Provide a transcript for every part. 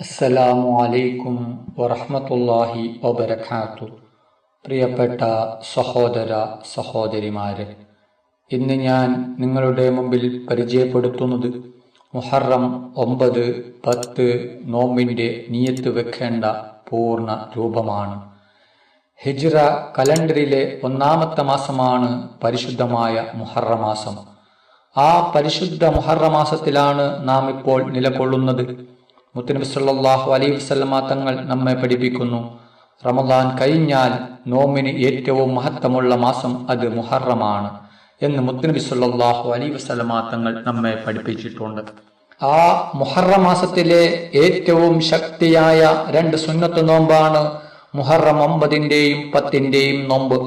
അസ്സലാമു അലൈക്കും വറഹ്മത്തുള്ളാഹി വബർക്കാത്തു പ്രിയപ്പെട്ട സഹോദര സഹോദരിമാരെ ഇന്ന് ഞാൻ നിങ്ങളുടെ മുമ്പിൽ പരിചയപ്പെടുത്തുന്നത് മുഹറം ഒമ്പത് പത്ത് നോമ്പിന്റെ നിയത്ത് വെക്കേണ്ട പൂർണ രൂപമാണ്. ഹിജ്റ കലണ്ടറിലെ ഒന്നാമത്തെ മാസമാണ് പരിശുദ്ധമായ മുഹറമാസം ആ പരിശുദ്ധ മുഹറമാസത്തിലാണ് നാം ഇപ്പോൾ നിലകൊള്ളുന്നത്. മുത്തനബി സല്ലാഹു അലൈ വസല്ലമ തങ്ങൾ നമ്മെ പഠിപ്പിക്കുന്നു. റമദാൻ കഴിഞ്ഞാൽ നോമിന് ഏറ്റവും മഹത്വമുള്ള മാസം അത് മുഹറമാണ് എന്ന് മുത്തനബി സല്ലാഹു അലൈ വസല്ലമ തങ്ങൾ നമ്മെ പഠിപ്പിച്ചിട്ടുണ്ട്. ആ മുഹറ മാസത്തിലെ ഏറ്റവും ശക്തിയായ രണ്ട് സുന്നത്ത് നോമ്പാണ് മുഹറം ഒമ്പതിന്റെയും പത്തിന്റെയും നോമ്പ്.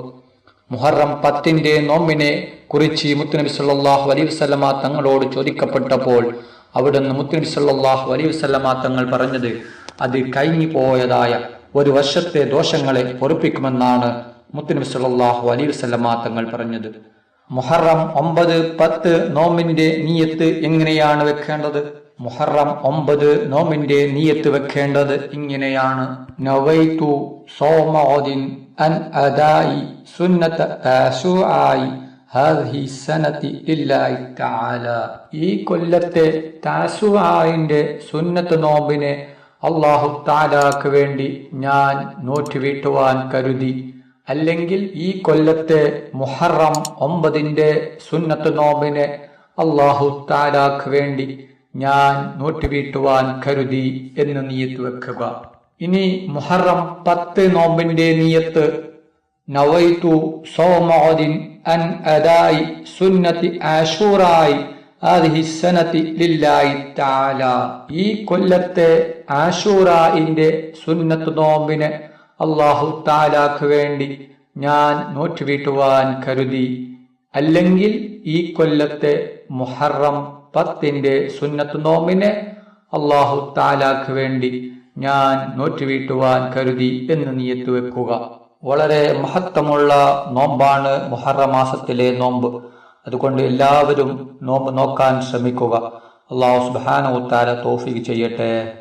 മുഹറം പത്തിന്റെ നോമ്പിനെ കുറിച്ച് മുത്തുനബി സല്ലാഹു അലൈഹി വസ്ലമ തങ്ങളോട് ചോദിക്കപ്പെട്ടപ്പോൾ അവിടുന്ന് മുത്തുനബി സല്ലാഹു അലൈഹി വസ്ലമ തങ്ങൾ പറഞ്ഞത് അത് കഴിഞ്ഞു പോയതായ ഒരു വർഷത്തെ ദോഷങ്ങളെ പൊറുപ്പിക്കുമെന്നാണ് മുത്തുനബി സല്ലാഹു അലൈഹി വസ്ലമ തങ്ങൾ പറഞ്ഞത്. മുഹറം ഒമ്പത് പത്ത് നോമ്പിന്റെ നീയത്ത് എങ്ങനെയാണ് വെക്കേണ്ടത്? മുഹറം ഒമ്പത് നോമിന്റെ നീയത്ത് വെക്കേണ്ടത് ഇങ്ങനെയാണ്. നവൈതു സോമോദിൻ അൻ അദായി സുന്നത താസുആയി ഹാദിഹി സനതി ലില്ലാഹി തആല. ഈ കൊല്ലത്തെ താസുവായിന്റെ സുന്നത്ത് നോമ്പിനെ അല്ലാഹു താലാക്ക് വേണ്ടി ഞാൻ നോറ്റുവീട്ടുവാൻ കരുതി. അല്ലെങ്കിൽ ഈ കൊല്ലത്തെ മുഹറം ഒമ്പതിന്റെ സുന്നത്ത് നോമ്പിനെ അള്ളാഹു താലാക്ക് വേണ്ടി ഞാൻ നോട്ടുവീട്ടുവാൻ കരുതി എന്ന് നീയത്ത് വെക്കുക. ഇനി മുഹറം പത്ത് നോമ്പിന്റെ നീയത്ത് നവൈത്തു സോമോദിൻ അൻ അദായി സുന്നത്തി ആഷൂറായി ആദിഹി സനത്തി ലില്ലാഹി തആല. ഈ കൊല്ലത്തെ ആഷൂറായിന്റെ സുന്നത്ത് നോമ്പിനെ അള്ളാഹു താലാക്ക് വേണ്ടി ഞാൻ നോറ്റുവീട്ടുവാൻ കരുതി. അല്ലെങ്കിൽ ഈ കൊല്ലത്തെ മുഹറം പത്തിന്റെ സുന്നത്ത് നോമ്പിനെ അള്ളാഹു താലാക്ക് വേണ്ടി ഞാൻ നോറ്റുവീട്ടുവാൻ കരുതി എന്ന് നീയത്ത് വെക്കുക. വളരെ മഹത്വമുള്ള നോമ്പാണ് മുഹറ മാസത്തിലെ നോമ്പ്. അതുകൊണ്ട് എല്ലാവരും നോമ്പ് നോക്കാൻ ശ്രമിക്കുക. അള്ളാഹു സുബാന ഉത്താര തോഫിക്ക് ചെയ്യട്ടെ.